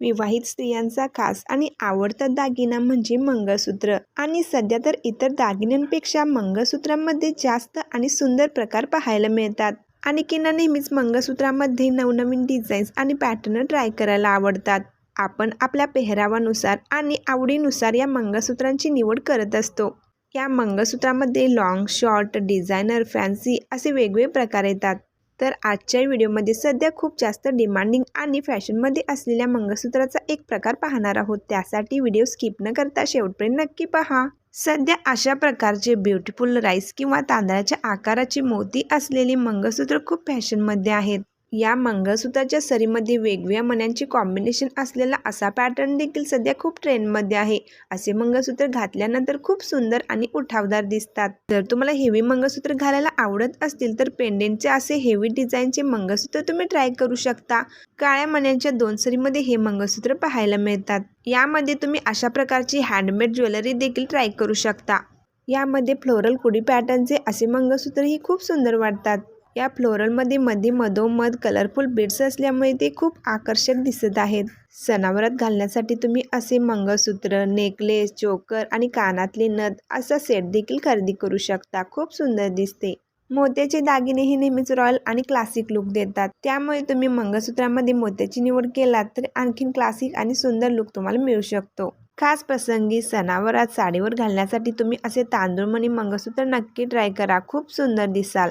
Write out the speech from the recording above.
विवाहित स्त्रियांचा खास आणि आवडता दागिना म्हणजे मंगळसूत्र. आणि सध्या तर इतर दागिन्यांपेक्षा मंगळसूत्रांमध्ये जास्त आणि सुंदर प्रकार पाहायला मिळतात. आणि किना नेहमीच मंगळसूत्रामध्ये नवनवीन डिझाईन्स आणि पॅटर्न ट्राय करायला आवडतात. आपण आपल्या पेहरावानुसार आणि आवडीनुसार या मंगळसूत्रांची निवड करत असतो. या मंगळसूत्रामध्ये लॉंग शॉर्ट डिझायनर फॅन्सी असे वेगवेगळे प्रकार येतात. तर आजच्या व्हिडिओमध्ये सध्या खूप जास्त डिमांडिंग आणि फॅशनमध्ये असलेल्या मंगळसूत्राचा एक प्रकार पाहणार आहोत. त्यासाठी व्हिडिओ स्किप न करता शेवटपर्यंत नक्की पहा. सध्या अशा प्रकारचे ब्युटिफुल राईस किंवा तांदळाच्या आकाराची मोती असलेली मंगळसूत्र खूप फॅशनमध्ये आहेत. या मंगळसूत्राच्या सरीमध्ये वेगवेगळ्या मण्यांचे कॉम्बिनेशन असलेला असा पॅटर्न देखील सध्या खूप ट्रेंडमध्ये आहे. असे मंगळसूत्र घातल्यानंतर खूप सुंदर आणि उठावदार दिसतात. जर तुम्हाला हेवी मंगळसूत्र घालायला आवडत असतील तर पेंडेंटचे असे हेवी डिझाईनचे मंगळसूत्र तुम्ही ट्राय करू शकता. काळ्या मण्यांच्या दोन सरीमध्ये हे मंगळसूत्र पाहायला मिळतात. यामध्ये तुम्ही अशा प्रकारची हँडमेड ज्वेलरी देखील ट्राय करू शकता. यामध्ये फ्लोरल कुडी पॅटर्नचे असे मंगळसूत्रही खूप सुंदर वाटतात. या फ्लोरलमध्ये मध्ये मधोमध कलरफुल बीड्स असल्यामुळे ते खूप आकर्षक दिसत आहेत. सणावरात घालण्यासाठी तुम्ही असे मंगळसूत्र नेकलेस चोकर आणि कानातले नथ असा सेट देखील खरेदी करू शकता. खूप सुंदर दिसते. मोत्याचे दागिने हे नेहमीच रॉयल आणि क्लासिक लुक देतात. त्यामुळे तुम्ही मंगळसूत्रामध्ये मोत्याची निवड केलात तर आणखीन क्लासिक आणि सुंदर लुक तुम्हाला मिळू शकतो. खास प्रसंगी सणावरात साडीवर घालण्यासाठी तुम्ही असे तांदूळमणी मंगळसूत्र नक्की ट्राय करा. खूप सुंदर दिसाल.